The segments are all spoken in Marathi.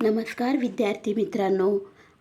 नमस्कार विद्यार्थी मित्रांनो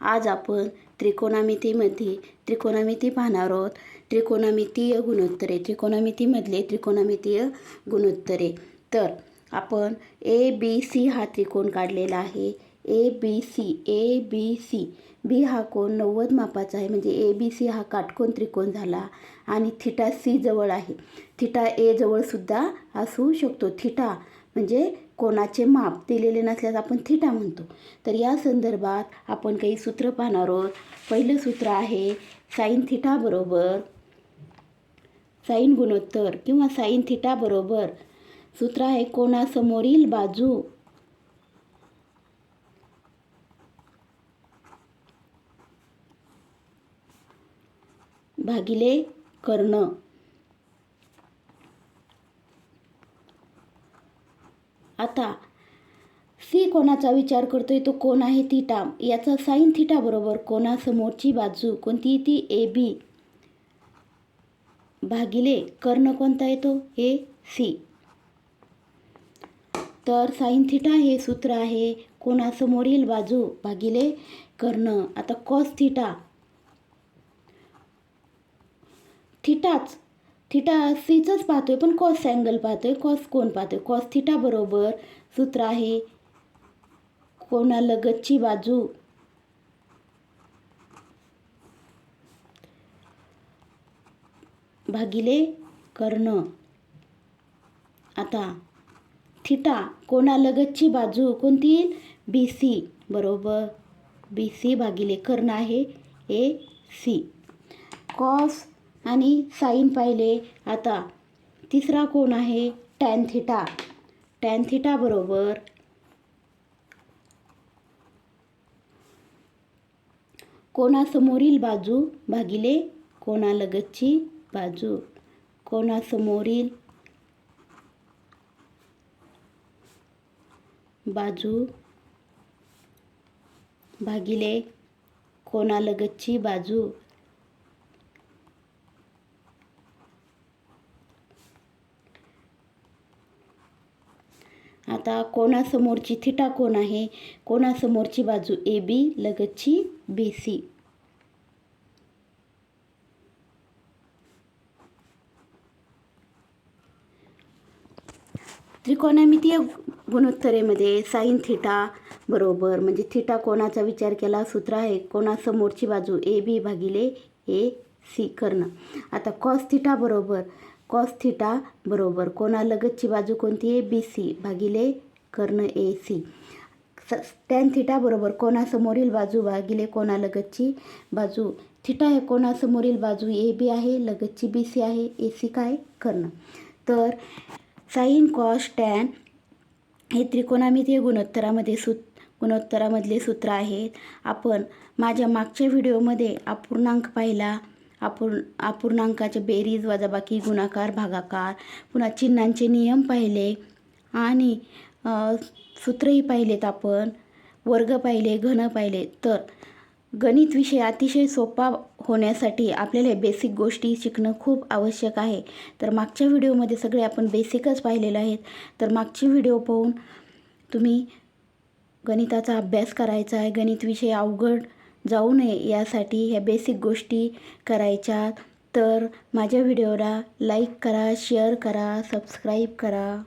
आज आपण त्रिकोणामितीमध्ये त्रिकोणामिती पाहणार आहोत. त्रिकोणामितीय गुणोत्तरे त्रिकोणामितीमधले त्रिकोणामितीय गुणोत्तरे. तर आपण ए बी सी हा त्रिकोण काढलेला आहे. A B C A B C B हा कोण नव्वद मापाचा आहे. म्हणजे ए बी सी हा काटकोन त्रिकोण झाला आणि थिटा सी जवळ आहे. थिटा ए जवळसुद्धा असू शकतो. थिटा म्हणजे कोणाचे माप दिलेले नसल्यास आपण थिटा म्हणतो. तर या संदर्भात आपण काही सूत्र पाहणार आहोत. पहिलं सूत्र आहे साईन थिटा बरोबर साईन गुणोत्तर किंवा साईन थिटा बरोबर. सूत्र आहे कोणासमोरील बाजू. भागिले कर्ण. आता. सी कोणाचा विचार करतोय तो कोण आहे थिटा? याचा साईन थिटा बरोबर कोणासमोरची बाजू? कोणती ती ए बी भागिले कर्ण कोणता येतो? ए सी तर साईन थिटा हे सूत्र आहे. कोणासमोरील बाजू? भागिले कर्ण. आता कॉस थिटा. थिटाच थिटा सीचंच पाहतोय पण कॉस अँगल पाहतोय कॉस कोण पाहतोय कॉस थिटा बरोबर सूत्र आहे कोणालगतची बाजू. भागिले कर्ण. आता थिटा कोणालगतची बाजू कोणती? बी सी बरोबर. बी सी भागिले कर्ण आहे ए सी कॉस आणि साईन पाहिले आता. तिसरा कोण आहे? Tan theta. टॅन थिटा बरोबर. कोणासमोरील बाजू भागिले कोणालगतची बाजू? कोणासमोरील बाजू भागिले कोणालगतची बाजू? आता कोणासमोरची थिटा कोण आहे? कोणासमोरची बाजू ए बी लगतची बी सी त्रिकोणामितीय गुणोत्तरेमध्ये साईन थिटा बरोबर म्हणजे थिटा कोणाचा विचार केला? सूत्र आहे कोणासमोरची बाजू ए बी भागिले ए सी कर्ण. आता कॉस थिटा बरोबर कॉस थिटा बरोबर. कोणालगतची बाजू कोणती आहे? B C. भागिले कर्ण ए सी. टॅन थिटा बरोबर कोणासमोरील बाजू भागिले कोणालगतची बाजू. थिटा हे कोणासमोरील बाजू ए बी आहे? लगतची बी सी आहे. ए सी काय? कर्ण. तर साईन कॉस टॅन हे त्रिकोणामितीय गुणोत्तरामध्ये सूत गुणोत्तरामधले सूत्र आहेत. आपण माझ्या मागच्या व्हिडिओमध्ये अपूर्णांक पाहिला. अपूर्ण अपूर्णांकाचे बेरीज वजाबाकी गुणाकार भागाकार पुन्हा चिन्हांचे नियम पाहिले आणि सूत्रही पाहिलेत आपण वर्ग पाहिले घन पाहिले. तर गणित विषय अतिशय सोपा होण्यासाठी आपल्याला हे बेसिक गोष्टी शिकणं खूप आवश्यक आहे. तर मागच्या व्हिडिओमध्ये सगळे आपण बेसिकच पाहिलेलं आहेत. तर मागची व्हिडिओ पाहून तुम्ही गणिताचा अभ्यास करायचा आहे. गणित विषय अवघड जाऊ नये यासाठी ह्या बेसिक गोष्टी करायच्या. तर माझ्या व्हिडिओला लाईक करा शेअर करा सबस्क्राईब करा.